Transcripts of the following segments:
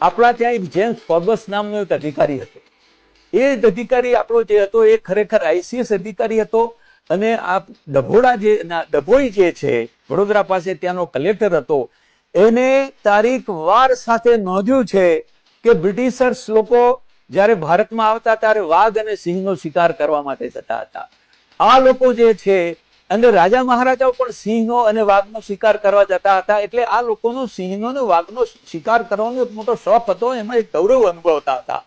આપણા ત્યાં James Forbes નામનો એક અધિકારી હતો. એ જ અધિકારી આપણો જે હતો, એ ખરેખર આઈસીએસ અધિકારી હતો અને આ ડભોડા જે ડભોઈ જે છે, વડોદરા પાસે ત્યાંનો કલેક્ટર હતો, એને તારીખ વાર સાથે નોંધ્યું છે કે બ્રિટિશર્સ લોકો જ્યારે ભારતમાં આવતા ત્યારે વાઘ અને સિંહનો શિકાર કરવા માટે જતા હતા. આ લોકો જે છે અને રાજા મહારાજાઓ પણ સિંહનો અને વાઘનો શિકાર કરવા જતા હતા. એટલે આ લોકોનો સિંહનો અને વાઘનો શિકાર કરવાનો એક મોટો શોખ હતો, એમાં એક ગૌરવ અનુભવતા હતા.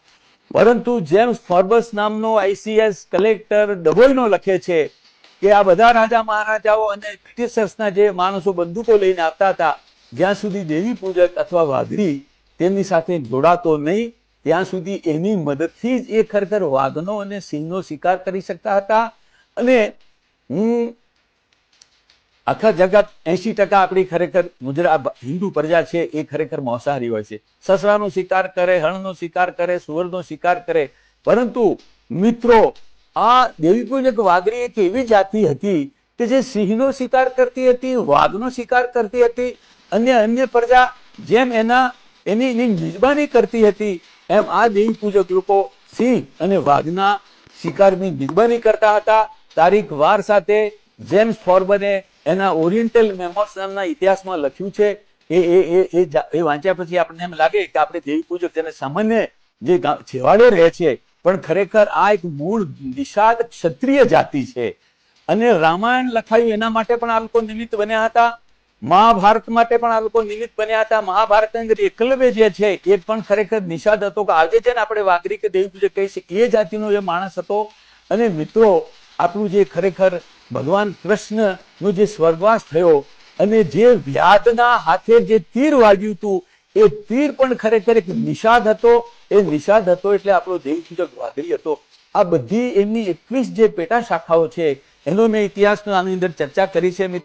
પરંતુ જેમ્સ ફોર્બસ નામનો આઈસીએસ કલેક્ટર ડભોઈનો લખે છે કે આ બધા રાજા મહારાજાઓ અને બ્રિટિશર્સના જે માણસો બંદૂકો લઈને આવતા હતા, જ્યાં સુધી દેવી પૂજક અથવા વાઘરી તેમની સાથે જોડાતો નહીં, ત્યાં સુધી એની મદદથી જ એ ખરેખર વાઘનો અને સિંહનો શિકાર કરી શકતા હતા. અને હું આખા જગત એસી ટકા આપણી ખરેખર ગુજરાત હિન્દુ પ્રજા છે, એ ખરેખર માંસાહારી હોય છે. સસરાનો શિકાર કરે હણનો શિકાર કરે સુવરનો શિકાર કરે, પરંતુ મિત્રો, આ દેવી પૂજક વાઘરી એક એવી જાતિ હતી કે જે સિંહનો શિકાર કરતી હતી, વાઘનો શિકાર કરતી હતી, અન્ય અન્ય પ્રજા જેમ એના, એની એની મિજબાની કરતી હતી, એમ આ દેવી પૂજક લોકો સિંહ અને વાઘના શિકારની મિજબાની કરતા હતા. તારીખ વાર સાથે જેમ્સ ફોર્બને એના ઓરિએન્ટલ મેમોસ નામના ઇતિહાસમાં લખ્યું છે એ એ એ એ એ વાંચ્યા પછી આપણને એમ લાગે કે આપણે દેવી પૂજક તેને સામાન્ય જે છેવાડે રહે છે, પણ ખરેખર આ એક મૂળ નિષાદ ક્ષત્રિય જાતિ છે. અને રામાયણ લખાયું એના માટે પણ આ લોકો નિમિત્ત બન્યા હતા. મહાભારત માટે પણ આ લોકો નિમિત્ત બન્યા હતા. મહાભારત અંદર એકલવ્ય જે છે, એ પણ ખરેખર નિષાદ હતો કે આજે છે ને આપણે વાઘરી કે દેવી પૂજક કહી શકીએ એ જાતિનો એ માણસ હતો. અને મિત્રો, આપણું જે ખરેખર ભગવાન કૃષ્ણનો જે સ્વર્ગવાસ થયો અને જે વ્યાધના હાથે જે તીર વાગ્યું હતું, એ તીર પણ ખરેખર એક નિષાદ હતો. એ નિષાદ હતો એટલે આપણો દેવી પૂજક વાઘરી હતો. આ બધી એમની એકવીસ જે પેટા શાખાઓ છે, એનો મેં ઇતિહાસનો આની અંદર ચર્ચા કરી છે.